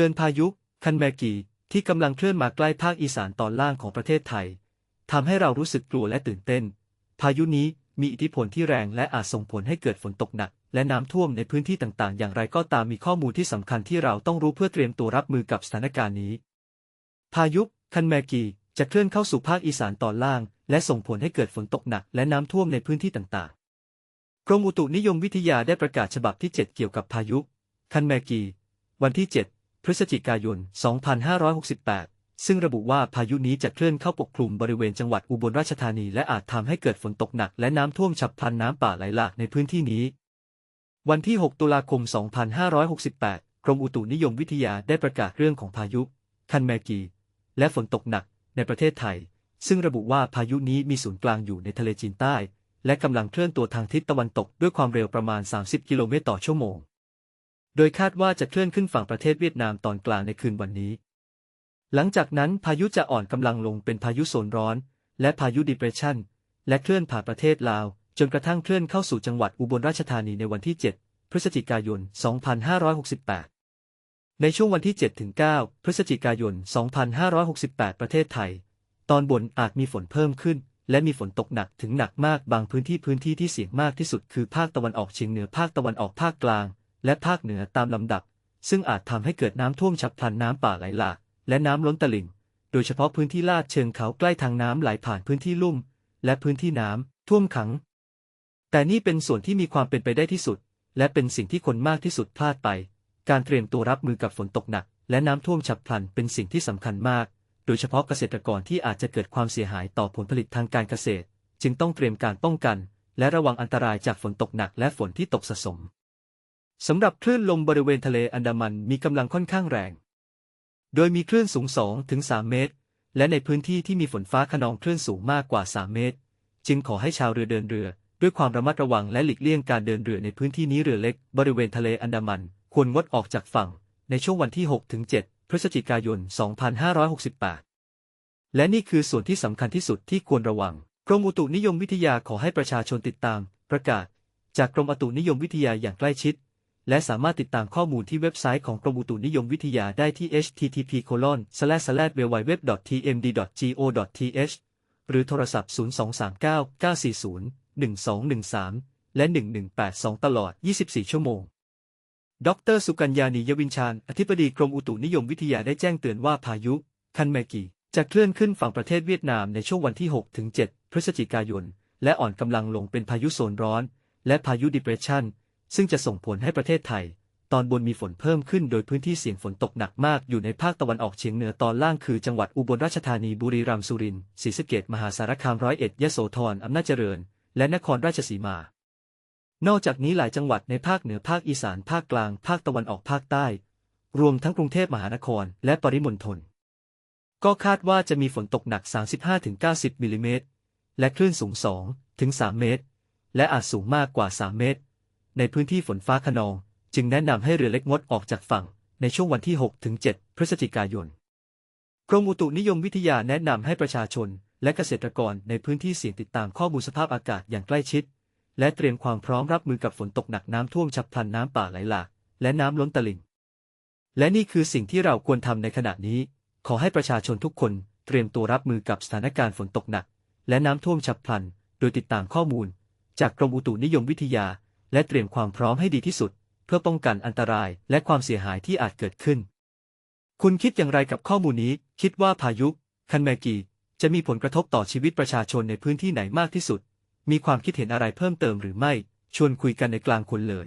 ตือนพายุ คันแมกี ที่กำลังเคลื่อนมาใกล้ภาคอีสานตอนล่างของประเทศไทยทำให้เรารู้สึกกลัวและตื่นเต้น พายุนี้มีอิทธิพลที่แรงและอาจส่งผลให้เกิดฝนตกหนัก และน้ำท่วมในพื้นที่ต่างๆ อย่างไรก็ตามมีข้อมูลที่สำคัญที่เราต้องรู้เพื่อเตรียมตัวรับมือกับสถานการณ์นี้ พายุคันแมกีจะเคลื่อนเข้าสู่ภาคอีสานตอนล่าง และส่งผลให้เกิดฝนตกหนัก และน้ำท่วมในพื้นที่ต่างๆ กรมอุตุนิยมวิทยาได้ประกาศฉบับที่ 7 เกี่ยวกับพายุ คันแมกี วันที่ 7 พฤศจิกายน 2568 ซึ่งระบุว่าพายุนี้จะเคลื่อนเข้าปกคลุมบริเวณจังหวัดอุบลราชธานีและอาจทำให้เกิดฝนตกหนักและน้ำท่วมฉับพลันน้ำป่าไหลหลากในพื้นที่นี้ วันที่ 6 ตุลาคม 2568 กรมอุตุนิยมวิทยาได้ประกาศเรื่องของพายุ คันแมกี และฝนตกหนักในประเทศไทย ซึ่งระบุว่าพายุนี้มีศูนย์กลางอยู่ในทะเลจีนใต้ และกำลังเคลื่อนตัวทางทิศตะวันตกด้วยความเร็วประมาณ 30 กิโลเมตรต่อชั่วโมง โดยคาดว่าจะเคลื่อนขึ้นฝั่งประเทศเวียดนามตอนกลางในคืนวันนี้ หลังจากนั้นพายุจะอ่อนกำลังลงเป็นพายุโซนร้อน และพายุดิเปรสชันและเคลื่อนผ่านประเทศลาว จนกระทั่งเคลื่อนเข้าสู่จังหวัดอุบลราชธานีในวันที่ 7 พฤศจิกายน 2568 ในช่วงวันที่ 7-9 พฤศจิกายน 2568 ประเทศไทย ตอนบนอาจมีฝนเพิ่มขึ้นและมีฝนตกหนักถึงหนักมากบางพื้นที่พื้นที่ที่เสี่ยงมากที่สุดคือภาคตะวันออกเฉียงเหนือภาคตะวันออกภาคกลาง และภาคเหนือตามลำดับ ซึ่งอาจทำให้เกิดน้ำท่วมฉับพลันน้ำป่าไหลหลากและน้ำล้นตลิ่ง โดยเฉพาะพื้นที่ลาดเชิงเขาใกล้ทางน้ำไหลผ่านพื้นที่ลุ่ม และพื้นที่น้ำท่วมขัง แต่นี่เป็นส่วนที่มีความเป็นไปได้ที่สุด และเป็นสิ่งที่คนมากที่สุดพลาดไป การเตรียมตัวรับมือกับฝนตกหนัก และน้ำท่วมฉับพลันเป็นสิ่งที่สำคัญมาก โดยเฉพาะเกษตรกรที่อาจจะเกิดความเสียหายต่อผลผลิตทางการเกษตร จึงต้องเตรียมการป้องกัน และระวังอันตรายจากฝนตกหนักและฝนที่ตกสะสม สำหรับคลื่นลมบริเวณทะเลอันดามันมีกำลังค่อนข้างแรง โดยมีคลื่นสูง2ถึง3เมตร และในพื้นที่ที่มีฝนฟ้าขนองคลื่นสูงมากกว่า 3 เมตร จึงขอให้ชาวเรือเดินเรือ ด้วยความระมัดระวังและหลีกเลี่ยงการเดินเรือในพื้นที่นี้เรือเล็ก บริเวณทะเลอันดามัน ควรงดออกจากฝั่ง ในช่วงวันที่6ถึง7พฤศจิกายน 2568 และนี่คือส่วนที่สำคัญที่สุดที่ควรระวัง กรมอุตุนิยมวิทยาขอให้ประชาชนติดตาม ประกาศ จากกรมอุตุนิยมวิทยาอย่างใกล้ชิด และสามารถติดตามข้อมูลที่เว็บไซต์ของกรมอุตุนิยมวิทยาได้ที่ http://www.tmd.go.th หรือโทรศัพท์ 0239-940-1213 และ 1182 ตลอด 24 ชั่วโมง ดร สุกัญญานียวินชาญ อธิบดีกรมอุตุนิยมวิทยาได้แจ้งเตือนว่าพายุ คันแมกี จะเคลื่อนขึ้นฝั่งประเทศเวียดนามในช่วงวันที่6ถึง7พฤศจิกายน และอ่อนกำลังลงเป็นพายุโซนร้อน และพายุดิเปรสชัน ซึ่งจะส่งผลให้ประเทศไทย ตอนบนมีฝนเพิ่มขึ้นโดยพื้นที่เสี่ยงฝนตกหนักมากอยู่ในภาคตะวันออกเฉียงเหนือตอนล่างคือจังหวัดอุบลราชธานีบุรีรัมย์สุรินทร์ศรีสะเกษมหาสารคามร้อยเอ็ดยะโสธรอำนาจเจริญ และนครราชสีมา นอกจากนี้หลายจังหวัดในภาคเหนือภาคอีสานภาคกลาง ภาคตะวันออกภาคใต้ รวมทั้งกรุงเทพมหานคร และปริมณฑลก็คาดว่าจะมีฝนตกหนัก 35-90มิลลิเมตรและคลื่นสูง 2-3 เมตร และอาจสูงมากกว่า 3 เมตร ในพื้นที่ฝนฟ้าขนอง จึงแนะนำให้เรือเล็กงดออกจากฝั่งในช่วงวันที่ 6-7 พฤศจิกายน กรมอุตุนิยมวิทยาแนะนำให้ประชาชน และเกษตรกรในพื้นที่เสี่ยงติดตามข้อมูลสภาพอากาศอย่างใกล้ชิด และเตรียมความพร้อมรับมือกับฝนตกหนักน้ำท่วมฉับพลันน้ำป่าไหลหลากและน้ำล้นตลิ่ง และนี่คือสิ่งที่เราควรทำในขณะนี้ ขอให้ประชาชนทุกคนเตรียมตัวรับมือกับสถานการณ์ฝนตกหนัก และน้ำท่วมฉับพลัน โดยติดตามข้อมูล จากกรมอุตุนิยมวิทยา และเตรียมความพร้อมให้ดีที่สุด เพื่อป้องกันอันตรายและความเสียหายที่อาจเกิดขึ้น คุณคิดอย่างไรกับข้อมูลนี้ คิดว่าพายุ คันแมกีจะมีผลกระทบต่อชีวิตประชาชนในพื้นที่ไหนมากที่สุด มีความคิดเห็นอะไรเพิ่มเติมหรือไม่ ชวนคุยกันในกลางคนเลย